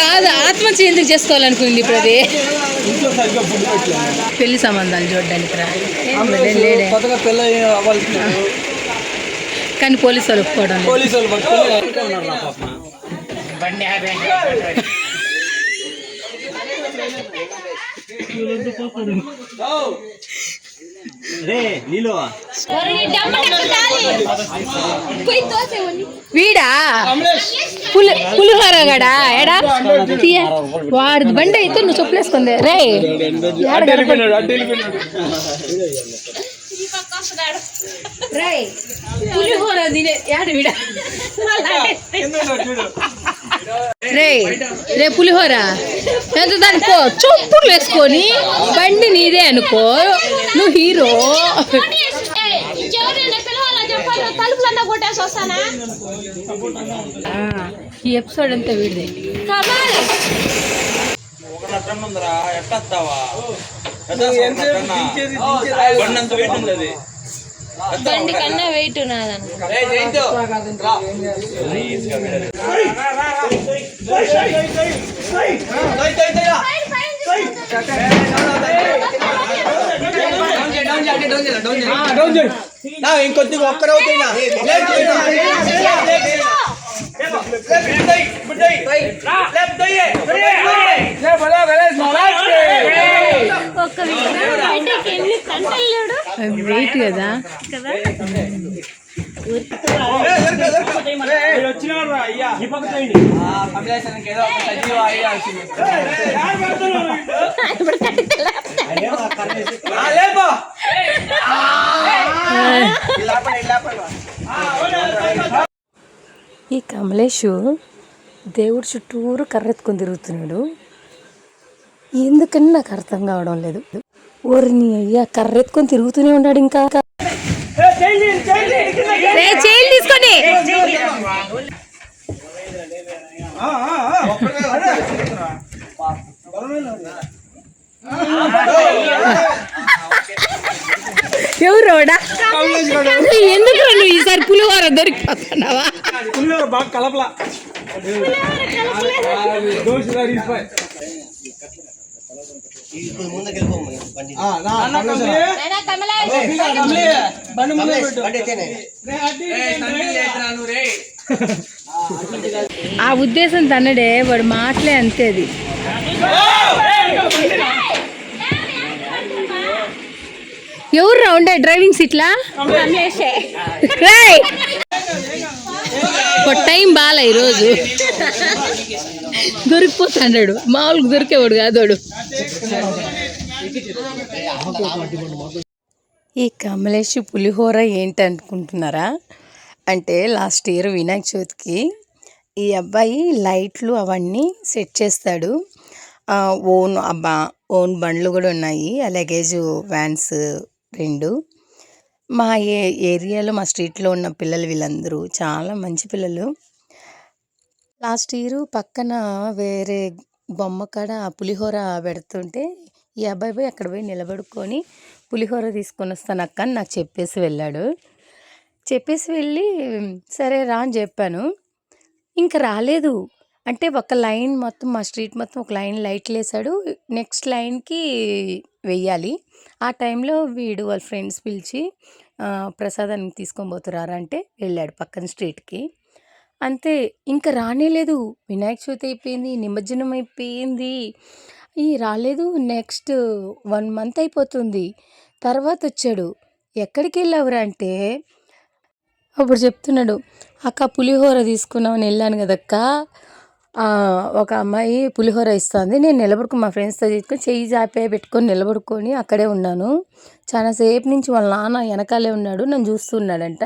కాదు ఆత్మహత్య ఎందుకు చేసుకోవాలనుకుంది ఇప్పుడు అది పెళ్ళి సంబంధాలు చూడడానికి రా. కానీ పోలీసు వాళ్ళు ఒప్పుకోవడం. రే నీలో. వీడా? పులి పులిహోర గడా? ఎడా? తీయ. వాడిది బండి అయితే నువ్వు చెప్పులేసుకుంది. రే. పులిహోర తినే వీడా? రే రే పులిహోర. ఎంత దానికి చొప్పులు వేసుకొని బండి నీదే అనుకో. నువ్వు హీరో. ఈ ఎపిసోడ్ అంతా వీడిదే. బండి కన్నా వెయిట్ ఉన్నదనుకో రే జయంతు రా ఇంకొద్దిగా ఒక్కరవుతున్నా ఒక్క బండికి ఎన్ని తంటలు వెయిట్ కదా ఇప్పుడు ఈ కమలేషు దేవుడు చుట్టూరు కర్రెత్తుకొని తిరుగుతున్నాడు. ఎందుకని నాకు అర్థం కావడం లేదు. ఓరిని అయ్యా కర్రెత్తుకొని తిరుగుతూనే ఉన్నాడు ఇంకా. తీసుకొని. రోడా? ఎందుకు నువ్వు ఈసారి పులిహోర దొరికిపోతున్నావా పులిహోర బాగా కలపలా. ఆ ఉద్దేశం తన్నడే వాడు మాటలే అంతే అది ఎవరు ఉండే డ్రైవింగ్ సీట్లా? టైం బాగా ఈరోజు. దొరికిపోతాడు మామూలుగా దొరికేవాడు కాదోడు ఈ కమలేష్ పులిహోర ఏంటి అనుకుంటున్నారా అంటే లాస్ట్ ఇయర్ వినాయక చవితికి ఈ అబ్బాయి లైట్లు అవన్నీ సెట్ చేస్తాడు. ఆ, ఓన్ అబ్బా ఓన్ బండ్లు కూడా ఉన్నాయి. ఆ లగేజ్ వ్యాన్స్ రెండు. మా ఏ ఏరియాలో మా స్ట్రీట్లో ఉన్న పిల్లలు వీళ్ళందరూ చాలా మంచి పిల్లలు. లాస్ట్ ఇయర్ పక్కన వేరే బొమ్మ కాడ పులిహోర పెడుతుంటే ఈ అబ్బాయి పోయి అక్కడ పోయి నిలబడుకొని పులిహోర తీసుకొని వస్తాను అక్క అని నాకు చెప్పేసి వెళ్ళాడు. చెప్పేసి వెళ్ళి సరే రా అని చెప్పాను. ఇంకా రాలేదు. అంటే ఒక లైన్ మొత్తం మా స్ట్రీట్ మొత్తం ఒక లైన్ లైట్లు వేసాడు నెక్స్ట్ లైన్కి వెయ్యాలి. ఆ టైంలో వీడు వాళ్ళ ఫ్రెండ్స్ పిలిచి ప్రసాదాన్ని తీసుకొని పోతురారా అంటే వెళ్ళాడు పక్కన స్ట్రీట్కి. అంతే ఇంకా రానేలేదు. వినాయక చవితి అయిపోయింది నిమజ్జనం అయిపోయింది. ఈ రాలేదు నెక్స్ట్ వన్ మంత్ అయిపోతుంది. తర్వాత వచ్చాడు. ఎక్కడికి వెళ్ళావురా అంటే అప్పుడు చెప్తున్నాడు అక్క పులిహోర తీసుకున్నామని వెళ్ళాను కదక్క. ఒక అమ్మాయి పులిహోర ఇస్తుంది. నేను నిలబడుకుని మా ఫ్రెండ్స్తో తీసుకొని చెయ్యి జాపే పెట్టుకొని నిలబడుకొని అక్కడే ఉన్నాను. చాలాసేపు నుంచి వాళ్ళ నాన్న వెనకాలే ఉన్నాడు నన్ను చూస్తున్నాడంట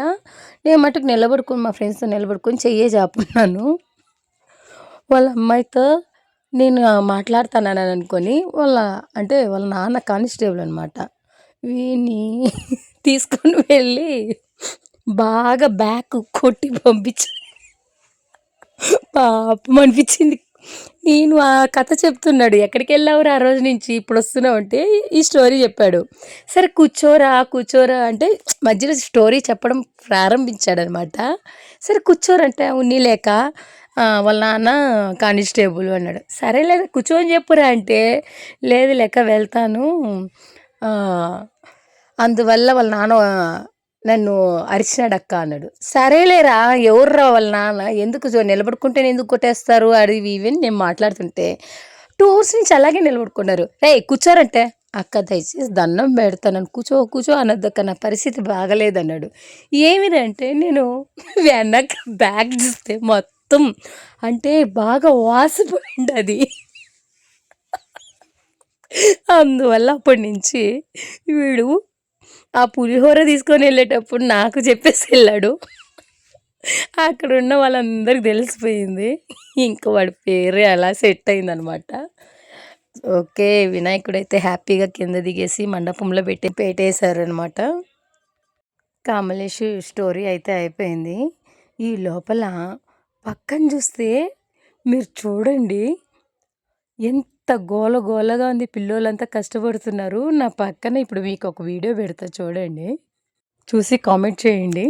నేను మటుకు నిలబడుకొని మా ఫ్రెండ్స్తో నిలబడుకొని చెయ్యే జాపున్నాను. వాళ్ళ అమ్మాయితో నేను మాట్లాడుతానని అనుకొని వాళ్ళ అంటే వాళ్ళ నాన్న కానిస్టేబుల్ అనమాట వీని తీసుకొని వెళ్ళి బాగా బ్యాక్ కొట్టి పంపించాను పాపం అనిపించింది. నేను ఆ కథ చెప్తున్నాడు ఎక్కడికి వెళ్ళావురా ఆ రోజు నుంచి? ఇప్పుడు వస్తున్నావు అంటే ఈ స్టోరీ చెప్పాడు. సరే కూర్చోరా కూర్చోరా అంటే మధ్యలో స్టోరీ చెప్పడం ప్రారంభించాడు అనమాట సరే కూర్చోరంటే ఉన్ని లేక వాళ్ళ నాన్న కానిస్టేబుల్ అన్నాడు. సరే లేదా కూర్చోని చెప్పురా అంటే లేదు లేక వెళ్తాను. అందువల్ల వాళ్ళ నాన్న నన్ను అరిచినాడక్క అన్నాడు. సరేలేరా ఎవర్రా వాళ్ళ నాన్న? ఎందుకు జో- నిలబడుకుంటే ఎందుకు కొట్టేస్తారు? అది ఇవి నేను మాట్లాడుతుంటే టూ అవర్స్ నుంచి అలాగే నిలబడుకున్నారు. రే కూర్చోరంటే? అక్క దయచేసి దండం పెడతాను కూర్చో కూర్చో అన్నదక్క నా పరిస్థితి బాగలేదన్నాడు. ఏమిరంటే నేను వెనక బ్యాగ్ చూస్తే మొత్తం అంటే బాగా వాసిపోయింది అది అందువల్ల అప్పటి నుంచి వీడు ఆ పులిహోర తీసుకొని వెళ్ళేటప్పుడు నాకు చెప్పేసి వెళ్ళాడు. అక్కడ ఉన్న వాళ్ళందరికీ తెలిసిపోయింది. ఇంకా వాడి పేరు అలా సెట్ అయిందనమాట. ఓకే వినాయకుడు అయితే హ్యాపీగా కింద దిగేసి మండపంలో పెట్టి పెట్టేశారు అనమాట కామలేష్ స్టోరీ అయితే అయిపోయింది. ఈ లోపల పక్కన చూస్తే మీరు చూడండి ఎంత ఎంత గోల గోలగా ఉంది పిల్లోలంతా కష్టపడుతున్నారు. నా పక్కన ఇప్పుడు మీకు ఒక వీడియో పెడతా చూడండి. చూసి కామెంట్ చేయండి.